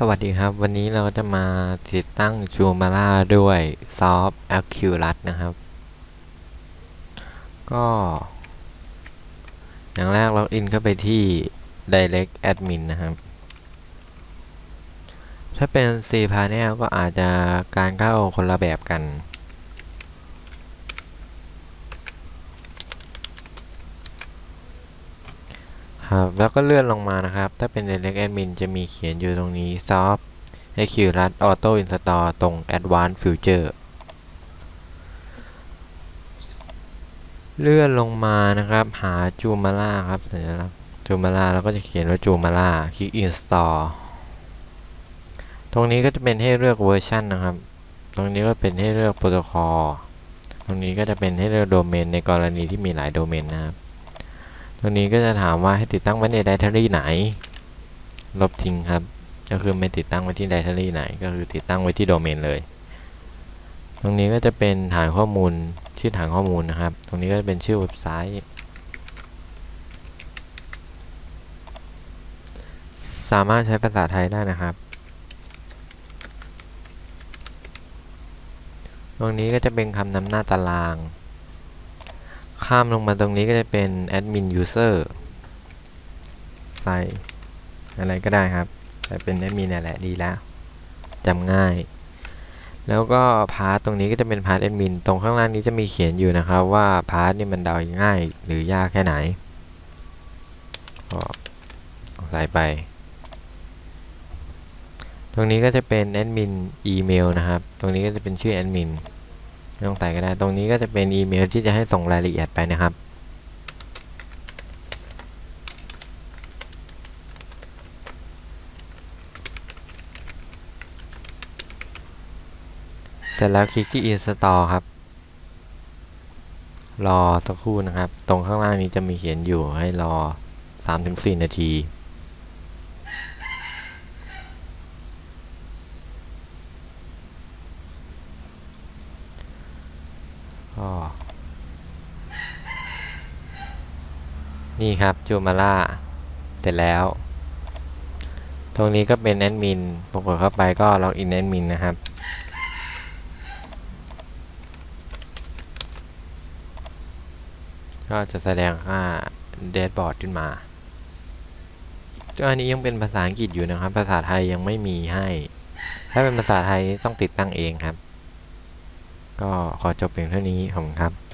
สวัสดีครับ วันนี้เราจะมาติดตั้งจูมาร่าด้วยซอฟต์แอคคิวรันะครับ ก็ อย่างแรกเราอินเข้าไปที่ Direct Admin นะครับ ถ้าเป็น C Panel ก็อาจจะการเข้าคนละแบบกัน ครับแล้วก็เลื่อนลงมานะครับ ถ้าเป็น Direct Admin จะมีเขียนอยู่ตรงนี้ Soft a q r a t Auto Install ตรง Advanced Feature เลื่อนลงมานะครับ หาจูมาล่าครับสัญลักษณ์จูมาล่าแล้วก็จะเขียนว่าจูมาล่าคลิก Install ตรงนี้ก็จะเป็นให้เลือกเวอร์ชันนะครับ ตรงนี้ก็เป็นให้เลือกโปรโตคอล ตรงนี้ก็จะเป็นให้เลือกโดเมนในกรณีที่มีหลายโดเมนนะครับ ตรงนี้ก็จะถามว่าให้ติดตั้งไว้ในไดอารี่ไหน ลบทิ้งครับ ก็คือไม่ติดตั้งไว้ที่ไดอารี่ไหน ก็คือติดตั้งไว้ที่โดเมนเลย ตรงนี้ก็จะเป็นฐานข้อมูลชื่อฐานข้อมูลนะครับ ตรงนี้ก็จะเป็นชื่อเว็บไซต์ สามารถใช้ภาษาไทยได้นะครับ ตรงนี้ก็จะเป็นคำนำหน้าตาราง ข้ามลงมาตรงนี้ก็จะเป็น admin user ใส่อะไรก็ได้ครับ แต่เป็น admin นั่แหละดีแล้วจำง่าย แล้วก็พาร์ทตรงนี้ก็จะเป็นพาร์ท admin ตรงข้างล่างนี้จะมีเขียนอยู่นะครับ ว่าพาร์ทนี่มันเดาง่ายหรือยากแค่ไหนก็ใส่ไปตรงนี้ก็จะเป็น admin email นะครับ ตรงนี้ก็จะเป็นชื่อ admin ไม่ต้องใส่ก็ได้ ตรงนี้ก็จะเป็นอีเมลที่จะให้ส่งรายละเอียดไปนะครับ เสร็จแล้วคลิกที่ install ครับ รอสักครู่นะครับ ตรงข้างล่างนี้จะมีเขียนอยู่ให้รอ 3-4 นาที ก็นี่ครับจูมาล่าเสร็จแล้ว ตรงนี้ก็เป็นแอดมินปรากฏเข้าไปก็ล็อกอินแอดมินนะครับ ก็จะแสดงค่าเดชบอร์ดขึ้นมาตัวอันนี้ยังเป็นภาษาอังกฤษอยู่นะครับ ภาษาไทยยังไม่มีให้ ถ้าเป็นภาษาไทยต้องติดตั้งเองครับ ก็ขอจบเพียงเท่านี้ขอบคุณครับ